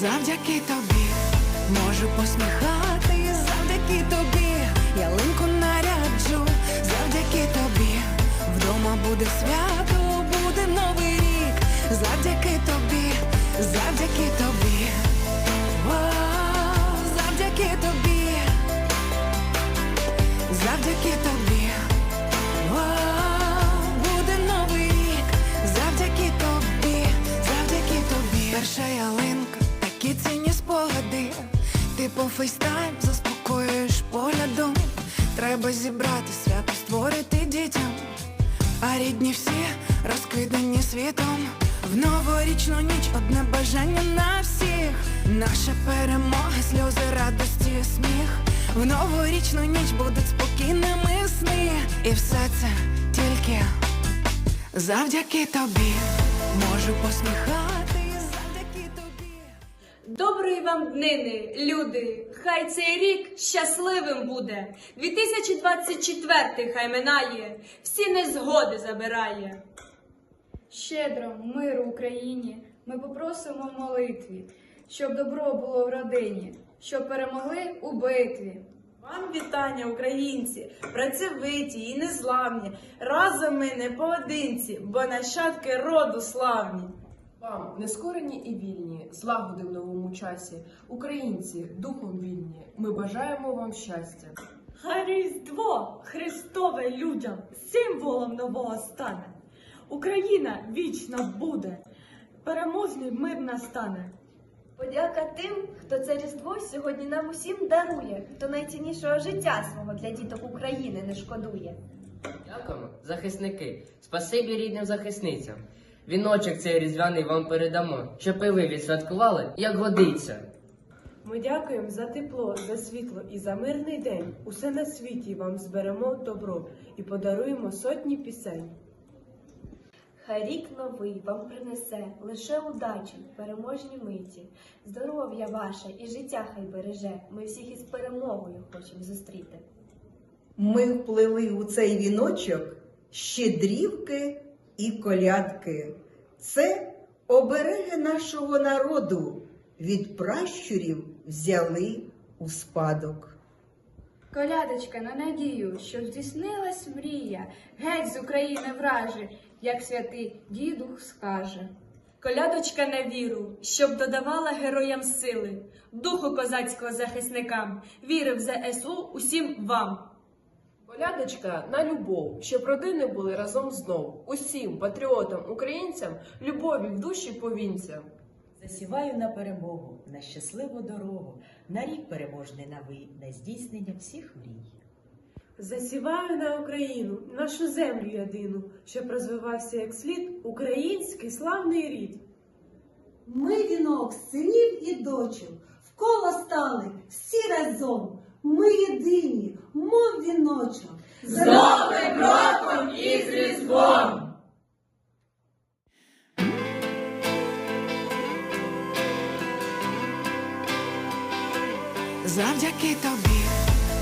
завдяки тобі можу посміхати, завдяки тобі поглядом. Треба зібрати свято, створити дітям. А рідні всі розкидані світом. В новорічну ніч одне бажання на всіх. Наша перемога, сльози, радості, сміх. В новорічну ніч будуть спокійними сни. І все це тільки завдяки тобі. Можу тобі. Доброї вам днини, люди! Хай цей рік щасливим буде. 2024 хай минає, всі незгоди забирає. Щедро, миру Україні ми попросимо в молитві, щоб добро було в родині, щоб перемогли у битві. Вам вітання, українці, працьовиті і незламні. Разом ми не поодинці, бо нащадки роду славні. Вам нескорені і вільні, злагоди в новому часі. Українці, духом вільні. Ми бажаємо вам щастя. Хай Різдво Христове людям символом нового стане. Україна вічно буде, переможний мир настане. Подяка тим, хто це Різдво сьогодні нам усім дарує, хто найціннішого життя свого для діток України не шкодує. Дякуємо, захисники. Спасибі рідним захисницям. Віночок цей різдвяний вам передамо, щоб і ви відсвяткували, як годиться. Ми дякуємо за тепло, за світло і за мирний день. Усе на світі вам зберемо добро і подаруємо сотні пісень. Хай рік новий вам принесе лише удачі, переможні миті, здоров'я ваше і життя хай береже. Ми всіх із перемогою хочемо зустріти. Ми вплели у цей віночок щедрівки і колядки. Це обереги нашого народу від пращурів взяли у спадок. Колядочка на надію, щоб здійснилась мрія, геть з України враже, як святий дідух скаже. Колядочка на віру, щоб додавала героям сили, духу козацького захисникам, віри в ЗСУ усім вам. Колядочка на любов, щоб родини були разом знов. Усім патріотам, українцям, любові в душі повінцям. Засіваю на перемогу, на щасливу дорогу, на рік переможний новий, на здійснення всіх мрій. Засіваю на Україну, нашу землю єдину, щоб розвивався як слід український славний рід. Ми вінок синів і дочок, вколо стали всі разом. Ми єдині, мов віночок. З Новим роком і з Різдвом! Завдяки тобі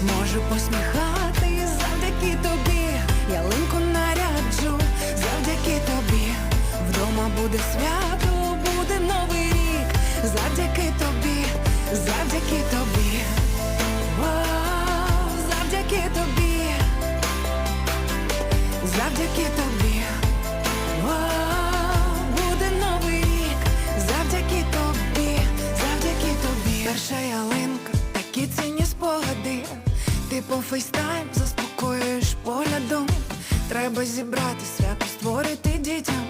можу посміхатись, завдяки тобі ялинку наряджу, завдяки тобі вдома буде свято, буде новий рік, завдяки тобі, завдяки тобі. Перша ялинка, такі цінні спогади. Ти по фейстайм заспокоюєш поглядом. Треба зібрати свято, створити дітям.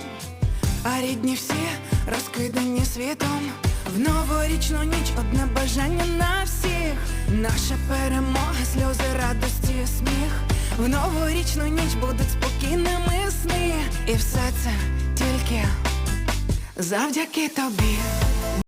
А рідні всі розкидані світом. В новорічну ніч одне бажання на всіх. Наша перемога, сльози, радості, сміх. В новорічну ніч будуть спокійними сни. І все це тільки завдяки тобі.